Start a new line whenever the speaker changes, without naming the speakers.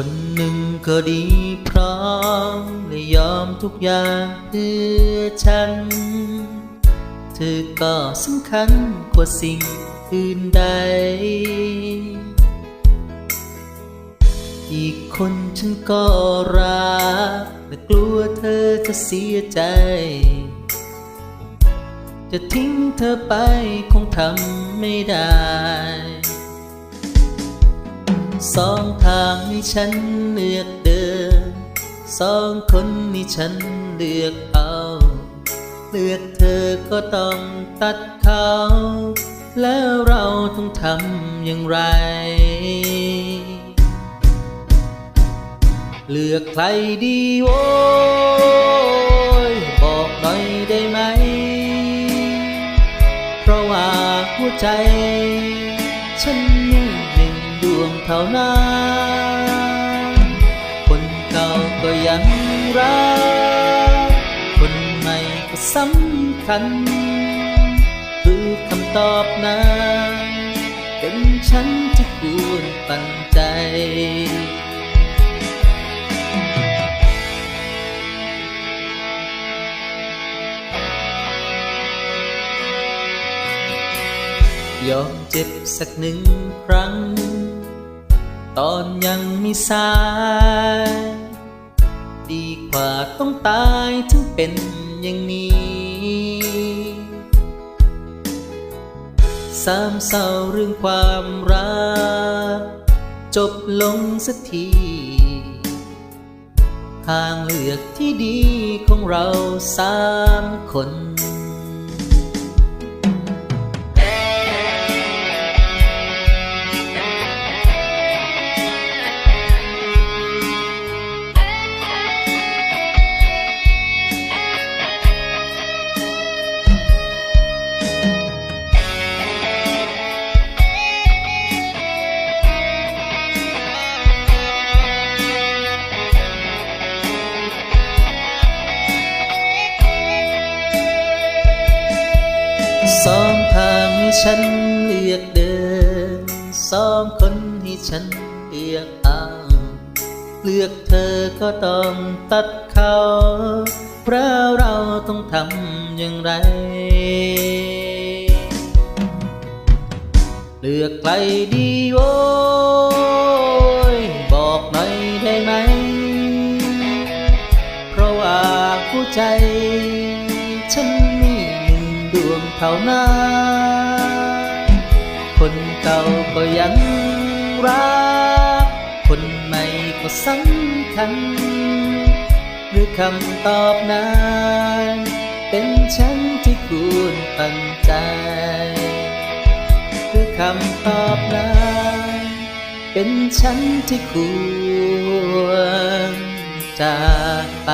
คนหนึ่งก็ดีพร้อมและยอมทุกอย่างเพื่อฉัน เธอก็สำคัญกว่าสิ่งอื่นใด อีกคนฉันก็รักแต่กลัวเธอจะเสียใจ จะทิ้งเธอไปคงทำไม่ได้ สองทางให้ฉันเลือกเดิน สองคนนี้ฉันเลือกเอา เลือกเธอก็ต้องตัดเขา แล้วเราต้องทำอย่างไร เลือกใครดีโว้ยบอกหน่อยได้ไหม เพราะว่าหัวใจ ฉัน เท่านั้นคนเก่าก็ยังรัก คนใหม่ก็สำคัญหรือคำตอบนั้นเป็นฉันที่ควรปันใจยอมเจ็บสักหนึ่งครั้ง ตอนยังมีสาย ดีกว่าต้องตายถึงเป็นอย่างนี้สามเศร้าเรื่องความรัก จบลงสักที ทางเลือกที่ดีของเราสามคน สองทางให้ฉันเลือกเดิน สองคนให้ฉันเลือกเอาเลือกเธอก็ต้องตัดเขาเพราะเราต้องทำอย่างไร เลือกใครดีโว เท่านั้นคนเก่าก็ยังรัก คนใหม่ก็สำคัญ หรือคำตอบนั้น เป็นฉันที่ควรตั้งใจ หรือคำตอบนั้น เป็นฉันที่ควรจากไป